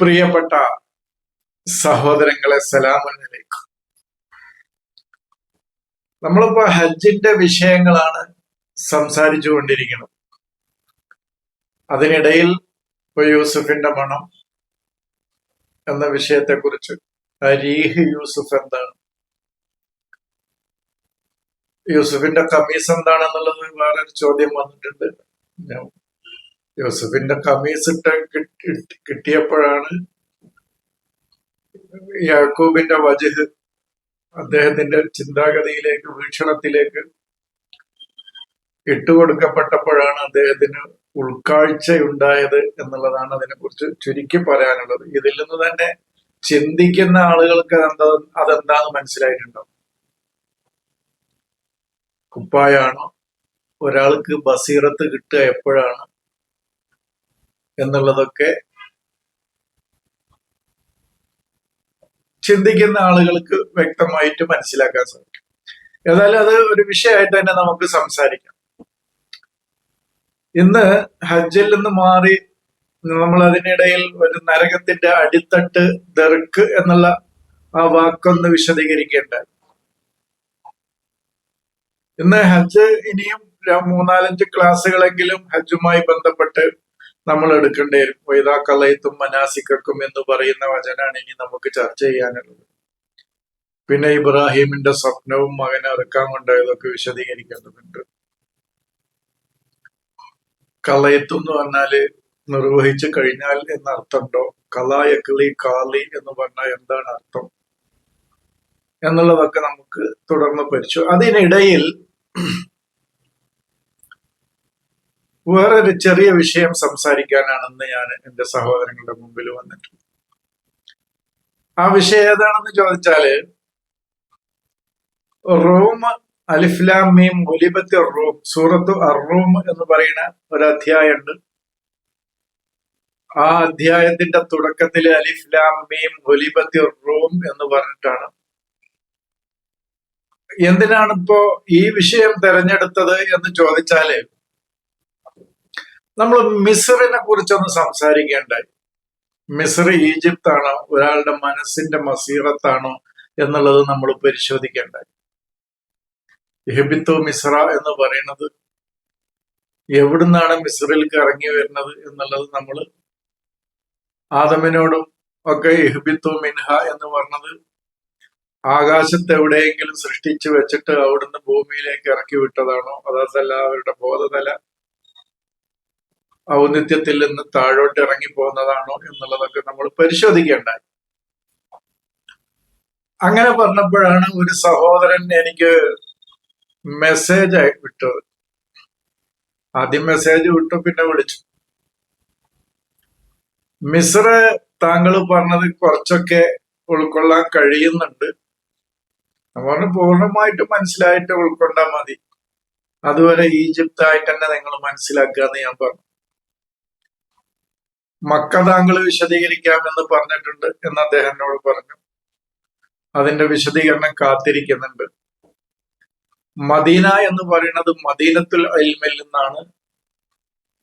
പ്രിയപ്പെട്ട സഹോദരങ്ങളെ സലാമനിലേക്ക് നമ്മളിപ്പോ ഹജ്ജിന്റെ വിഷയങ്ങളാണ് സംസാരിച്ചു കൊണ്ടിരിക്കുന്നത് അതിനിടയിൽ ഇപ്പൊ യൂസുഫിന്റെ മണം എന്ന വിഷയത്തെക്കുറിച്ച് അരീഹ് യൂസുഫ് എന്താണ്? യൂസുഫിന്റെ കമ്മീസ് എന്താണെന്നുള്ളത് വേറൊരു ചോദ്യം വന്നിട്ടുണ്ട്. യൂസുഫിന്റെ കമ്മീസ് ഇട്ട് കിട്ടിയപ്പോഴാണ് യാക്കൂബിന്റെ വജഹ് അദ്ദേഹത്തിന്റെ ചിന്താഗതിയിലേക്ക് വീക്ഷണത്തിലേക്ക് ഇട്ടുകൊടുക്കപ്പെട്ടപ്പോഴാണ് അദ്ദേഹത്തിന് ഉൾക്കാഴ്ചയുണ്ടായത് എന്നുള്ളതാണ് അതിനെക്കുറിച്ച് ചുരുക്കി പറയാനുള്ളത്. ഇതിൽ നിന്ന് തന്നെ ചിന്തിക്കുന്ന ആളുകൾക്ക് എന്താ അതെന്താന്ന് മനസ്സിലായിട്ടുണ്ടോ? കുപ്പായാണോ? ഒരാൾക്ക് ബസീറത്ത് കിട്ടുക എപ്പോഴാണ്? എന്നുള്ളതൊക്കെ ചിന്തിക്കുന്ന ആളുകൾക്ക് വ്യക്തമായിട്ട് മനസ്സിലാക്കാൻ സാധിക്കും. ഏതായാലും അത് ഒരു വിഷയമായിട്ട് തന്നെ നമുക്ക് സംസാരിക്കാം. ഇന്ന് ഹജ്ജിൽ നിന്ന് മാറി നമ്മൾ അതിനിടയിൽ ഒരു നരകത്തിന്റെ അടിത്തട്ട് ദെറുക്ക് എന്നുള്ള ആ വാക്കൊന്ന് വിശദീകരിക്കേണ്ട ഇന്ന് ഹജ്ജ് ഇനിയും മൂന്നാലഞ്ച് ക്ലാസ്സുകളെങ്കിലും ഹജ്ജുമായി ബന്ധപ്പെട്ട് നമ്മൾ എടുക്കേണ്ടി വരും വൈദാ കലയത്തും മനാസിക്കും എന്ന് പറയുന്ന വചനാണ് ഇനി നമുക്ക് ചർച്ച ചെയ്യാനുള്ളത്. പിന്നെ ഇബ്രാഹിമിന്റെ സ്വപ്നവും മകനെ ഇറക്കാൻ കൊണ്ടായതൊക്കെ വിശദീകരിക്കേണ്ടതുണ്ട്. കളയത്തു എന്ന് പറഞ്ഞാൽ നിർവഹിച്ചു കഴിഞ്ഞാൽ എന്ന അർത്ഥമുണ്ടോ കലായക്കിളി കാളി എന്ന് പറഞ്ഞാൽ എന്താണ് അർത്ഥം? എന്നുള്ളതൊക്കെ നമുക്ക് തുടർന്ന് പരിശോ അതിനിടയിൽ വേറൊരു ചെറിയ വിഷയം സംസാരിക്കാനാണെന്ന് ഞാൻ എന്റെ സഹോദരങ്ങളുടെ മുമ്പിൽ വന്നിട്ടുള്ളത് ആ വിഷയം ഏതാണെന്ന് ചോദിച്ചാൽ റൂം അലിഫ്ലാം മീം ഒലിബത്തി റൂം സൂറത്തു അറൂം എന്ന് പറയുന്ന ഒരു അധ്യായമുണ്ട്. ആ അധ്യായത്തിന്റെ തുടക്കത്തിൽ അലിഫ്ലാം മീം ഒലിബത്തി റൂം എന്ന് പറഞ്ഞിട്ടാണ്. എന്തിനാണിപ്പോ ഈ വിഷയം തെരഞ്ഞെടുത്തത് എന്ന് ചോദിച്ചാൽ നമ്മൾ മിസറിനെ കുറിച്ചൊന്ന് സംസാരിക്കേണ്ടായി. മിസർ ഈജിപ്ത് ആണോ ഒരാളുടെ മനസ്സിന്റെ മസീറത്താണോ എന്നുള്ളത് നമ്മൾ പരിശോധിക്കേണ്ടായി. ഹിബിത്തു മിസ്ര എന്ന് പറയുന്നത് എവിടുന്നാണ് മിസ്രയിലേക്ക് ഇറങ്ങി വരുന്നത് എന്നുള്ളത് നമ്മൾ ആദമിനോടും ഒക്കെ ഇഹ്ബിത്തു മിൻഹ എന്ന് പറഞ്ഞത് ആകാശത്ത് എവിടെയെങ്കിലും സൃഷ്ടിച്ചു വെച്ചിട്ട് അവിടുന്ന് ഭൂമിയിലേക്ക് ഇറക്കി വിട്ടതാണോ? അതല്ല അവരുടെ ബോധതല ഔന്നിത്യത്തിൽ നിന്ന് താഴോട്ട് ഇറങ്ങി പോകുന്നതാണോ എന്നുള്ളതൊക്കെ നമ്മൾ പരിശോധിക്കേണ്ടായി അങ്ങനെ പറഞ്ഞപ്പോഴാണ് ഒരു സഹോദരൻ എനിക്ക് മെസ്സേജ് വിട്ടത് ആദ്യം മെസ്സേജ് വിട്ടു പിന്നെ വിളിച്ചു. മിസ്ര താങ്കൾ പറഞ്ഞത് കുറച്ചൊക്കെ ഉൾക്കൊള്ളാൻ കഴിയുന്നുണ്ട്. പറഞ്ഞു പൂർണമായിട്ട് മനസ്സിലായിട്ട് ഉൾക്കൊണ്ടാൽ മതി. അതുവരെ ഈജിപ്തായിട്ട് തന്നെ നിങ്ങൾ മനസ്സിലാക്കുക എന്ന് ഞാൻ പറഞ്ഞു. മക്ക താങ്കൾ വിശദീകരിക്കാമെന്ന് പറഞ്ഞിട്ടുണ്ട് എന്ന് അദ്ദേഹം എന്നോട് പറഞ്ഞു. അതിന്റെ വിശദീകരണം കാത്തിരിക്കുന്നുണ്ട്. മദീന എന്ന് പറയുന്നത് മദീനത്തുൽ അയിൽമിൽ നിന്നാണ്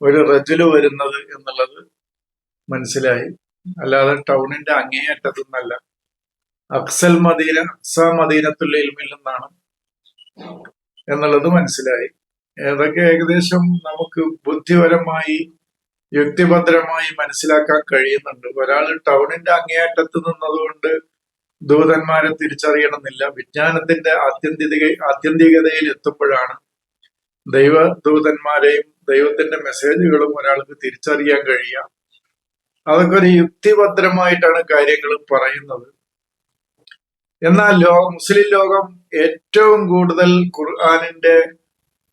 ഒരു റജുൽ വരുന്നത് എന്നുള്ളത് മനസ്സിലായി. അല്ലാതെ ടൗണിന്റെ അങ്ങേയറ്റത്തു നിന്നല്ല. അക്സൽ മദീന അക്സ മദീനത്തുൽ ഇൽമിൽ നിന്നാണ് എന്നുള്ളത് മനസ്സിലായി. ഏതൊക്കെ ഏകദേശം നമുക്ക് ബുദ്ധിപരമായി യുക്തിഭദ്രമായി മനസ്സിലാക്കാൻ കഴിയുന്നുണ്ട്. ഒരാൾ ടൗണിന്റെ അങ്ങേയറ്റത്ത് നിന്നതുകൊണ്ട് ദൂതന്മാരെ തിരിച്ചറിയണമെന്നില്ല. വിജ്ഞാനത്തിന്റെ ആത്യന്തിക ആത്യന്തികതയിൽ എത്തുമ്പോഴാണ് ദൈവ ദൂതന്മാരെയും ദൈവത്തിന്റെ മെസ്സേജുകളും ഒരാൾക്ക് തിരിച്ചറിയാൻ കഴിയുക. അതൊക്കെ ഒരു യുക്തിഭദ്രമായിട്ടാണ് കാര്യങ്ങൾ പറയുന്നത്. എന്നാൽ ലോ മുസ്ലിം ലോകം ഏറ്റവും കൂടുതൽ ഖുർആാനിന്റെ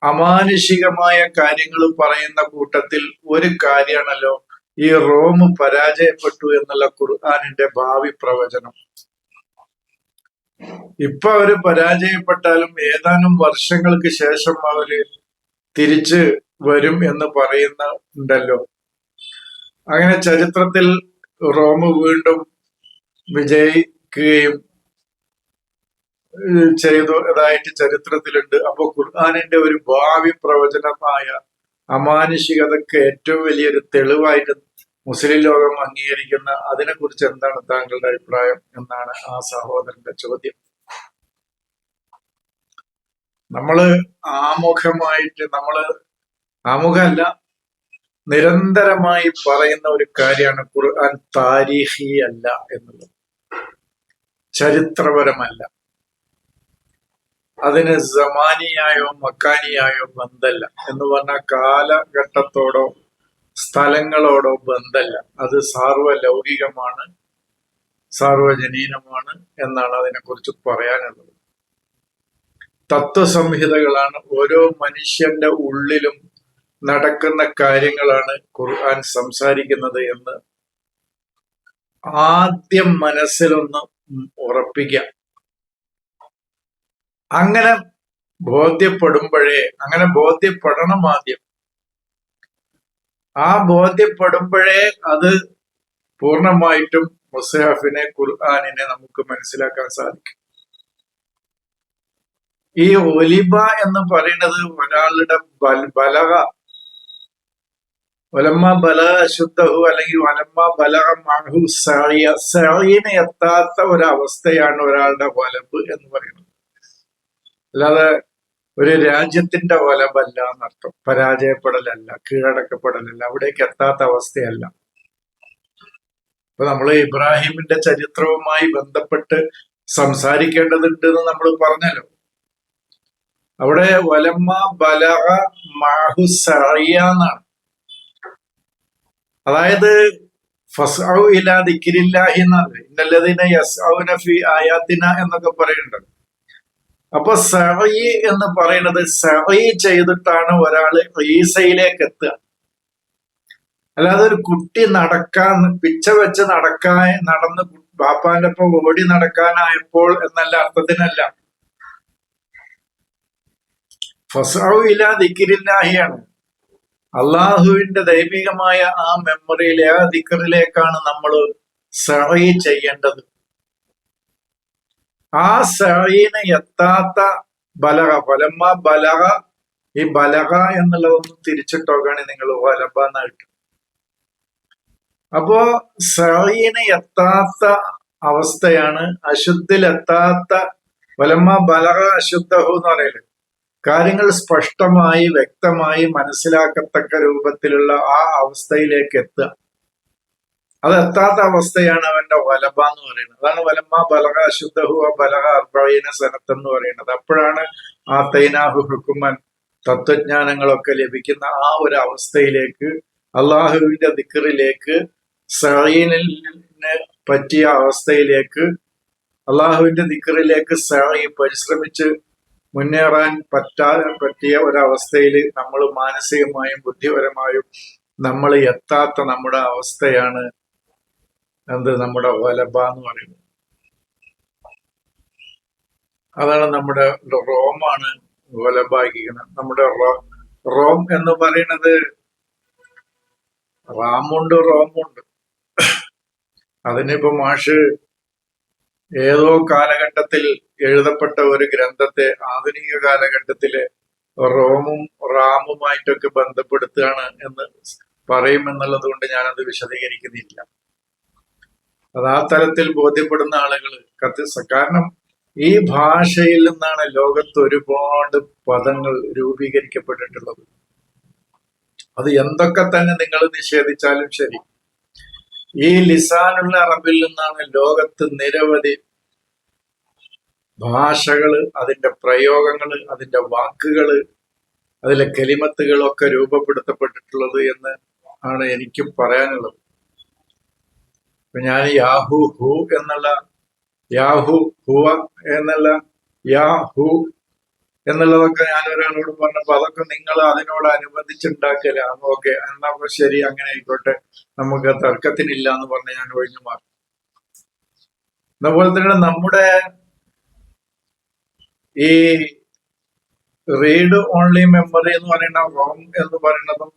അമാനുഷികമായ കാര്യങ്ങൾ പറയുന്ന കൂട്ടത്തിൽ ഒരു കാര്യമാണല്ലോ ഈ റോം പരാജയപ്പെട്ടു എന്നുള്ള ഖുർആാനിന്റെ ഭാവി പ്രവചനം. ഇപ്പൊ അവർ പരാജയപ്പെട്ടാലും ഏതാനും വർഷങ്ങൾക്ക് ശേഷം അവർ തിരിച്ച് വരും എന്ന് പറയുന്ന ഉണ്ടല്ലോ അങ്ങനെ ചരിത്രത്തിൽ റോം വീണ്ടും വിജയിക്കുകയും ചെയ്തതായിട്ട് ചരിത്രത്തിലുണ്ട്. അപ്പൊ ഖുർആാനിന്റെ ഒരു ഭാവി പ്രവചനമായ അമാനുഷികതയ്ക്ക് ഏറ്റവും വലിയൊരു തെളിവായിട്ട് മുസ്ലിം ലോകം അംഗീകരിക്കുന്ന അതിനെക്കുറിച്ച് എന്താണ് താങ്കളുടെ അഭിപ്രായം എന്നാണ് ആ സഹോദരന്റെ ചോദ്യം. നമ്മൾ ആമുഖമായിട്ട് നമ്മൾ ആമുഖമല്ല നിരന്തരമായി പറയുന്ന ഒരു കാര്യമാണ് ഖുർആൻ താരീഹി അല്ല എന്നുള്ളത്. ചരിത്രപരമല്ല. അതിന് സമാനിയായോ മക്കാനിയായോ ബന്ധല്ല. എന്ന് പറഞ്ഞ കാലഘട്ടത്തോടോ സ്ഥലങ്ങളോടോ ബന്ധല്ല. അത് സാർവലൗകികമാണ് സാർവജനീനമാണ് എന്നാണ് അതിനെക്കുറിച്ച് പറയാനുള്ളത്. തത്വസംഹിതകളാണ് ഓരോ മനുഷ്യന്റെ ഉള്ളിലും നടക്കുന്ന കാര്യങ്ങളാണ് ഖുർആൻ സംസാരിക്കുന്നത് എന്ന് ആദ്യം മനസ്സിലൊന്ന് ഉറപ്പിക്കാം. അങ്ങനെ ബോധ്യപ്പെടുമ്പോഴേ അങ്ങനെ ബോധ്യപ്പെടണം ആദ്യം. ആ ബോധ്യപ്പെടുമ്പോഴേ അത് പൂർണമായിട്ടും മുസഹഫിനെ ഖുർആാനിനെ നമുക്ക് മനസ്സിലാക്കാൻ സാധിക്കും. ഈ ഒലിബ എന്ന് പറയുന്നത് ഒരാളുടെ ബലക ഒലമ്മ ബല അശുദ്ധഹു അല്ലെങ്കിൽ ഒലമ്മ ബല മഹു സഴിയ സഴിന് എത്താത്ത ഒരവസ്ഥയാണ് ഒരാളുടെ വലമ്പ് എന്ന് പറയുന്നത്. അല്ലാതെ ഒരു രാജ്യത്തിന്റെ ഒലമല്ല എന്നർത്ഥം. പരാജയപ്പെടലല്ല കീഴടക്കപ്പെടലല്ല അവിടേക്ക് എത്താത്ത അവസ്ഥയല്ല. ഇപ്പൊ നമ്മൾ ഇബ്രാഹിമിന്റെ ചരിത്രവുമായി ബന്ധപ്പെട്ട് സംസാരിക്കേണ്ടതുണ്ട് എന്ന് നമ്മൾ പറഞ്ഞല്ലോ. അവിടെ വലമ്മ ബലഹ മാഹു സറിയ അതായത് ഫസ്ഔ ഇലാ ദിക്കിരില്ലാഹി എന്നാണ്. ഇന്നല്ലതിന യസ്ഔന ഫി ആയാത്തിന എന്നൊക്കെ പറയുന്നുണ്ട് അപ്പൊ സഹയി എന്ന് പറയുന്നത് സഹയി ചെയ്തിട്ടാണ് ഒരാൾ ഈസയിലേക്ക് എത്തുക. അല്ലാതെ ഒരു കുട്ടി നടക്കാൻ പിച്ച വെച്ച് നടക്കാൻ നടന്ന് ബാപ്പാന്റെ ഒപ്പം ഓടി നടക്കാനായപ്പോൾ എന്നല്ല അർത്ഥത്തിനല്ല. ഫസാവു ഇല്ല ദിക്കിരില്ലാഹിയാണ് അള്ളാഹുവിന്റെ ദൈവികമായ ആ മെമ്മറിയിലെ ആ ദിക്കറിലേക്കാണ് നമ്മൾ സഹയി ചെയ്യേണ്ടത്. ആ സഹീന് എത്താത്ത ബലക ഫലമ്മ ബലക ഈ ബലക എന്നുള്ളതൊന്ന് തിരിച്ചിട്ടോക്കാണ് നിങ്ങൾ വലബ എന്നായിട്ട് അപ്പോ സഹീന് എത്താത്ത അവസ്ഥയാണ് അശുദ്ധിലെത്താത്ത വലമ്മ ബലക അശുദ്ധഹു എന്ന് പറയുന്നത്. കാര്യങ്ങൾ സ്പഷ്ടമായി വ്യക്തമായി മനസ്സിലാക്കത്തക്ക രൂപത്തിലുള്ള ആ അവസ്ഥയിലേക്ക് എത്തുക. അത് എത്താത്ത അവസ്ഥയാണ് അവന്റെ വലബ എന്ന് പറയുന്നത്. അതാണ് വലമ്മ ബലക അശുദ്ധഹു ബലക അർബീന സനത്ത് എന്ന് പറയുന്നത്. അപ്പോഴാണ് ആ തൈനാഹു ഹുക്കുമൻ തത്വജ്ഞാനങ്ങളൊക്കെ ലഭിക്കുന്ന ആ ഒരു അവസ്ഥയിലേക്ക് അള്ളാഹുവിന്റെ ദിക്കറിലേക്ക് സഹീനിന് പറ്റിയ അവസ്ഥയിലേക്ക് അള്ളാഹുവിന്റെ ദിക്കറിലേക്ക് സഹി പരിശ്രമിച്ച് മുന്നേറാൻ പറ്റാതെ പറ്റിയ ഒരവസ്ഥയിൽ നമ്മൾ മാനസികമായും ബുദ്ധിപരമായും നമ്മൾ എത്താത്ത നമ്മുടെ അവസ്ഥയാണ് എന്ത് നമ്മുടെ വലബ എന്ന് പറയുന്നത്. അതാണ് നമ്മുടെ റോമാണ് വലബാക്കിക്കുന്നത് നമ്മുടെ റോം എന്ന് പറയുന്നത് റാമുണ്ട് റോമുണ്ട്. അതിനിപ്പോ മാഷ് ഏതോ കാലഘട്ടത്തിൽ എഴുതപ്പെട്ട ഒരു ഗ്രന്ഥത്തെ ആധുനിക കാലഘട്ടത്തിലെ റോമും റാമുമായിട്ടൊക്കെ ബന്ധപ്പെടുത്തുകയാണ് എന്ന് പറയുമെന്നുള്ളത് കൊണ്ട് ഞാനത് വിശദീകരിക്കുന്നില്ല. അത് ആ തരത്തിൽ ബോധ്യപ്പെടുന്ന ആളുകൾ കത്തി കാരണം ഈ ഭാഷയിൽ നിന്നാണ് ലോകത്ത് ഒരുപാട് പദങ്ങൾ രൂപീകരിക്കപ്പെട്ടിട്ടുള്ളത്. അത് എന്തൊക്കെ തന്നെ നിങ്ങൾ നിഷേധിച്ചാലും ശരി. ഈ ലിസാനുള്ള അറബിൽ നിന്നാണ് ലോകത്ത് നിരവധി ഭാഷകൾ അതിന്റെ പ്രയോഗങ്ങൾ അതിന്റെ വാക്കുകൾ അതിലെ കെലിമത്തുകളൊക്കെ രൂപപ്പെടുത്തപ്പെട്ടിട്ടുള്ളത് എന്ന് ആണ് എനിക്കും പറയാനുള്ളത്. ഞാൻ യാഹു ഹു എന്നുള്ള യാഹു ഹുവ എന്നുള്ള യാ ഹു എന്നുള്ളതൊക്കെ ഞാൻ ഒരാളോട് പറഞ്ഞപ്പോ അതൊക്കെ നിങ്ങൾ അതിനോട് അനുബന്ധിച്ചുണ്ടാക്കലാണ്. ഓക്കെ എന്നാ ശരി അങ്ങനെ ആയിക്കോട്ടെ. നമുക്ക് തർക്കത്തിനില്ല എന്ന് പറഞ്ഞ് ഞാൻ ഒഴിഞ്ഞു മാറി. അതുപോലെ തന്നെ നമ്മുടെ ഈ റീഡ് ഓൺലി മെമ്മറി എന്ന് പറയുന്ന റോം എന്ന് പറയുന്നതും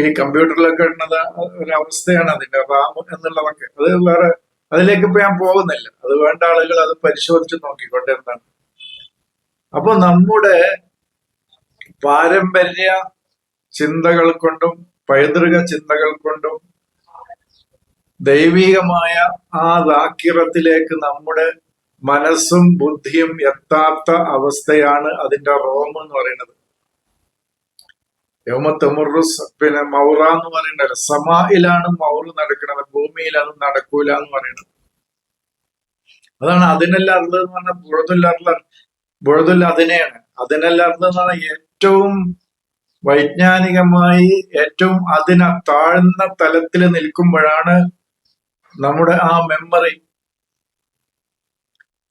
ഈ കമ്പ്യൂട്ടറിലൊക്കെ ഇടുന്നത് ഒരവസ്ഥയാണ് അതിന്റെ റാം എന്നുള്ളതൊക്കെ. അത് വേറെ അതിലേക്ക് ഇപ്പൊ ഞാൻ പോകുന്നില്ല. അത് വേണ്ട ആളുകൾ അത് പരിശോധിച്ച് നോക്കിക്കോട്ടെ എന്താണ് അപ്പൊ നമ്മുടെ പാരമ്പര്യ ചിന്തകൾ കൊണ്ടും പൈതൃക ചിന്തകൾ കൊണ്ടും ദൈവികമായ ആ ദാക്കിറത്തിലേക്ക് നമ്മുടെ മനസ്സും ബുദ്ധിയും എത്താത്ത അവസ്ഥയാണ് അതിന്റെ റോം എന്ന് പറയുന്നത്. യൗമത്തമുറുസ് പിന്നെ മൗറ എന്ന് പറയുന്നത് സമായിലാണ് മൗറ് നടക്കുന്നത് ഭൂമിയിൽ അത് നടക്കൂല എന്ന് പറയുന്നത്. അതാണ് അതിനല്ല അർൾ എന്ന് പറഞ്ഞാൽ അർള ബുഴതുല്ല അതിനെയാണ് അതിനല്ല അർൾ എന്ന് പറഞ്ഞാൽ ഏറ്റവും വൈജ്ഞാനികമായി ഏറ്റവും അതിന താഴ്ന്ന തലത്തിൽ നിൽക്കുമ്പോഴാണ് നമ്മുടെ ആ മെമ്മറി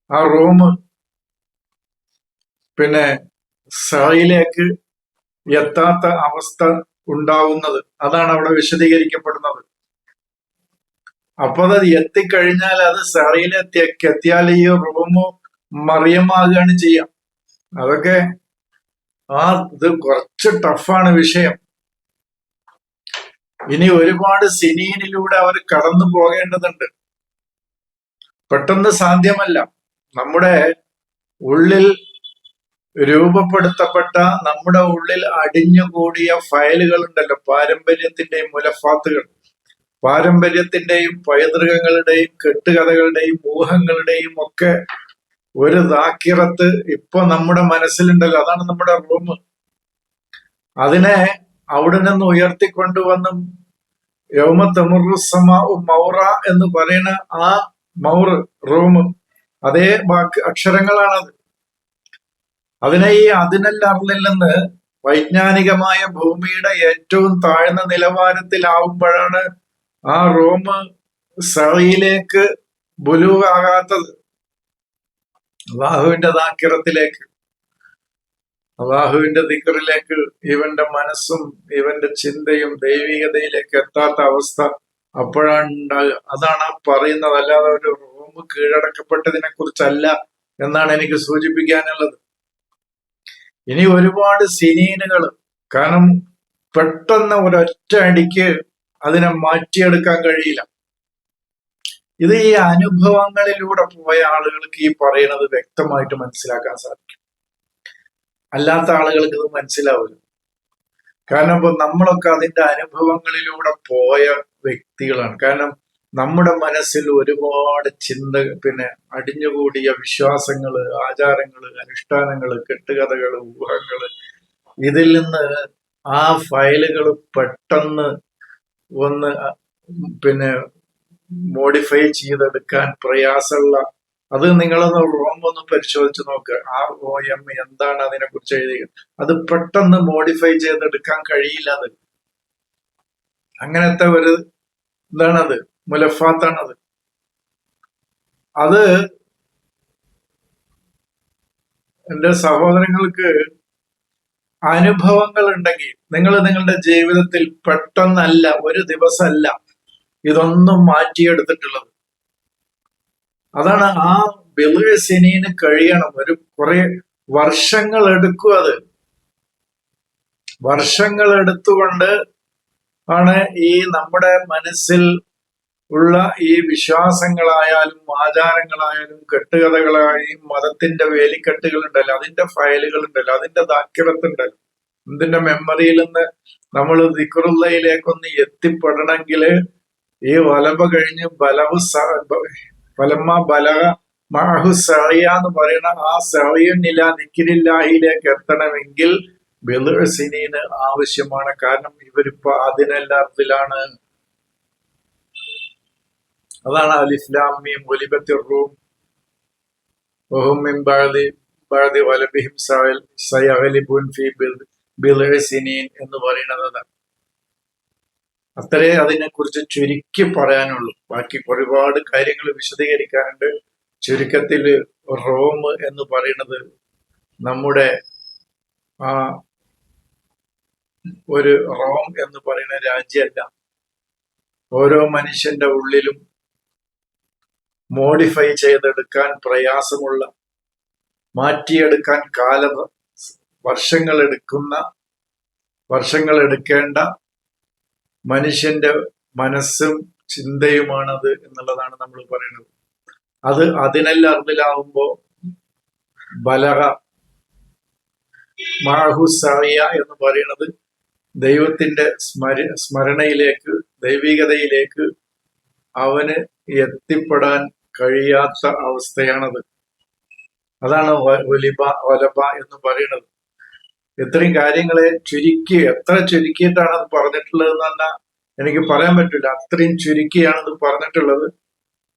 ആ റൂം പിന്നെ സയിലേക്ക് എത്താത്ത അവസ്ഥ ഉണ്ടാവുന്നത്. അതാണ് അവിടെ വിശദീകരിക്കപ്പെടുന്നത്. അപ്പൊ അത് എത്തിക്കഴിഞ്ഞാൽ അത് സറയിലെത്തി എത്തിയാൽ ഈ റൂമോ മറിയമാകുകയാണ് ചെയ്യാം. അതൊക്കെ ആ ഇത് കുറച്ച് ടഫാണ് വിഷയം. ഇനി ഒരുപാട് സിനീനിലൂടെ അവർ കടന്നു പോകേണ്ടതുണ്ട്. പെട്ടെന്ന് സാധ്യമല്ല. നമ്മുടെ ഉള്ളിൽ രൂപപ്പെടുത്തപ്പെട്ട നമ്മുടെ ഉള്ളിൽ അടിഞ്ഞുകൂടിയ ഫയലുകൾ ഉണ്ടല്ലോ പാരമ്പര്യത്തിന്റെയും മുലഫാത്തുകൾ. പാരമ്പര്യത്തിന്റെയും പൈതൃകങ്ങളുടെയും കെട്ടുകഥകളുടെയും ഊഹങ്ങളുടെയും ഒക്കെ ഒരു ദാക്കിറത്ത് ഇപ്പൊ നമ്മുടെ മനസ്സിലുണ്ടല്ലോ അതാണ് നമ്മുടെ റൂം. അതിനെ അവിടെ നിന്ന് ഉയർത്തിക്കൊണ്ടുവന്നും യൗമത്തമുറുസമ മൗറ എന്ന് പറയുന്ന ആ മൗർ റൂം. അതേ വാക്ക് അക്ഷരങ്ങളാണത്. അതിനെ ഈ അതിനല്ലറിൽ നിന്ന് വൈജ്ഞാനികമായ ഭൂമിയുടെ ഏറ്റവും താഴ്ന്ന നിലവാരത്തിലാവുമ്പോഴാണ് ആ റോം സറയിലേക്ക് ബുലുവാകാത്തത്. അള്ളാഹുവിന്റെ ദാക്കിറത്തിലേക്ക് അള്ളാഹുവിന്റെ ദിക്കറിലേക്ക് ഇവന്റെ മനസ്സും ഇവന്റെ ചിന്തയും ദൈവികതയിലേക്ക് എത്താത്ത അവസ്ഥ അപ്പോഴാണ് ഉണ്ടാകുക അതാണ് ആ പറയുന്നത്. അല്ലാതെ ഒരു റൂം കീഴടക്കപ്പെട്ടതിനെ കുറിച്ചല്ല എന്നാണ് എനിക്ക് സൂചിപ്പിക്കാനുള്ളത്. ഇനി ഒരുപാട് സിനീനുകൾ കാരണം പെട്ടെന്ന് ഒരൊറ്റ അടിക്ക് അതിനെ മാറ്റിയെടുക്കാൻ കഴിയില്ല. ഇത് ഈ അനുഭവങ്ങളിലൂടെ പോയ ആളുകൾക്ക് ഈ പറയുന്നത് വ്യക്തമായിട്ട് മനസ്സിലാക്കാൻ സാധിക്കും. അല്ലാത്ത ആളുകൾക്ക് ഇത് മനസ്സിലാവില്ല. കാരണം ഇപ്പൊ നമ്മളൊക്കെ അതിന്റെ അനുഭവങ്ങളിലൂടെ പോയ വ്യക്തികളാണ്. കാരണം നമ്മുടെ മനസ്സിൽ ഒരുപാട് ചിന്ത പിന്നെ അടിഞ്ഞുകൂടിയ വിശ്വാസങ്ങൾ ആചാരങ്ങൾ അനുഷ്ഠാനങ്ങൾ കെട്ടുകഥകൾ ഊഹങ്ങൾ. ഇതിൽ നിന്ന് ആ ഫയലുകൾ പെട്ടെന്ന് ഒന്ന് പിന്നെ മോഡിഫൈ ചെയ്തെടുക്കാൻ പ്രയാസമുള്ള അത് നിങ്ങളൊന്ന് റോം ഒന്ന് പരിശോധിച്ച് നോക്കുക ആർ ഒ എം എന്താണ് അതിനെ കുറിച്ച് എഴുതിയത്? അത് പെട്ടെന്ന് മോഡിഫൈ ചെയ്തെടുക്കാൻ കഴിയില്ല അത്. അങ്ങനത്തെ ഒരു ഇതാണത്. മുലഫാത്താണത്. അത് എന്റെ സഹോദരങ്ങൾക്ക് അനുഭവങ്ങൾ ഉണ്ടെങ്കിൽ നിങ്ങൾ നിങ്ങളുടെ ജീവിതത്തിൽ പെട്ടെന്നല്ല ഒരു ദിവസമല്ല ഇതൊന്നും മാറ്റിയെടുത്തിട്ടുള്ളത്. അതാണ് ആ ബിലുസിനീന് കഴിയണം. ഒരു കുറെ വർഷങ്ങൾ എടുക്കും അത്. വർഷങ്ങൾ എടുത്തുകൊണ്ട് ആണ് ഈ നമ്മുടെ മനസ്സിൽ ഉള്ള ഈ വിശ്വാസങ്ങളായാലും ആചാരങ്ങളായാലും കെട്ടുകഥകളായും മതത്തിന്റെ വേലിക്കെട്ടുകൾ ഉണ്ടല്ലോ അതിന്റെ ഫയലുകൾ ഉണ്ടല്ലോ അതിന്റെ ദാക്കിറത്തുണ്ടല്ലോ ഇതിന്റെ മെമ്മറിയിൽ നിന്ന് നമ്മൾ ദിക്കുറുള്ളയിലേക്കൊന്ന് എത്തിപ്പെടണമെങ്കിൽ ഈ വലബ കഴിഞ്ഞ് ബലവ് ഫലമ്മ ബലഹ മാഹു സഹിയ എന്ന് പറയുന്ന ആ സറിയുന്നില്ല നിക്കിരില്ലാഹിയിലേക്ക് എത്തണമെങ്കിൽ ബിലുസിനീന് ആവശ്യമാണ്. കാരണം ഇവരിപ്പോ അതിനെല്ലാത്തിലാണ് അതാണ് അൽ ഇസ്ലാമിയും ഒലിബത്തി റൂം. എന്ന് പറയുന്നത് അത്രേ അതിനെക്കുറിച്ച് ചുരുക്കി പറയാനുള്ളൂ. ബാക്കി ഒരുപാട് കാര്യങ്ങൾ വിശദീകരിക്കാനുണ്ട്. ചുരുക്കത്തിൽ റോം എന്ന് പറയുന്നത് നമ്മുടെ ആ ഒരു റോം എന്ന് പറയുന്ന രാജ്യമല്ല. ഓരോ മനുഷ്യന്റെ ഉള്ളിലും മോഡിഫൈ ചെയ്തെടുക്കാൻ പ്രയാസമുള്ള മാറ്റിയെടുക്കാൻ കാല വർഷങ്ങളെടുക്കുന്ന വർഷങ്ങളെടുക്കേണ്ട മനുഷ്യന്റെ മനസ്സും ചിന്തയുമാണത് എന്നുള്ളതാണ് നമ്മൾ പറയുന്നത്. അത് അതിനെല്ലാം അറിവിലാവുമ്പോ ബലഹ മാഹു സായ എന്ന് പറയുന്നത് ദൈവത്തിന്റെ സ്മര സ്മരണയിലേക്ക് ദൈവികതയിലേക്ക് അവന് എത്തിപ്പെടാൻ കഴിയാത്ത അവസ്ഥയാണത്. അതാണ് വലിബ വലബ എന്ന് പറയുന്നത്. ഇത്രയും കാര്യങ്ങളെ ചുരുക്കി എത്ര ചുരുക്കിയിട്ടാണ് അത് പറഞ്ഞിട്ടുള്ളതെന്ന് തന്നെ എനിക്ക് പറയാൻ പറ്റില്ല. അത്രയും ചുരുക്കിയാണ് ഇത് പറഞ്ഞിട്ടുള്ളത്.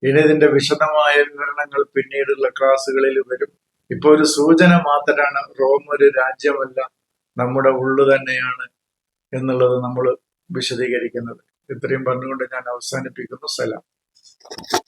ഇനി ഇതിന്റെ വിശദമായ വിവരണങ്ങൾ പിന്നീടുള്ള ക്ലാസ്സുകളിൽ വരും. ഇപ്പൊ ഒരു സൂചന മാത്രമാണ് റോം ഒരു രാജ്യമല്ല നമ്മുടെ ഉള്ളു തന്നെയാണ് എന്നുള്ളത് നമ്മൾ വിശദീകരിക്കുന്നത്. ഇത്രയും പറഞ്ഞുകൊണ്ട് ഞാൻ അവസാനിപ്പിക്കുന്നു. സലാം.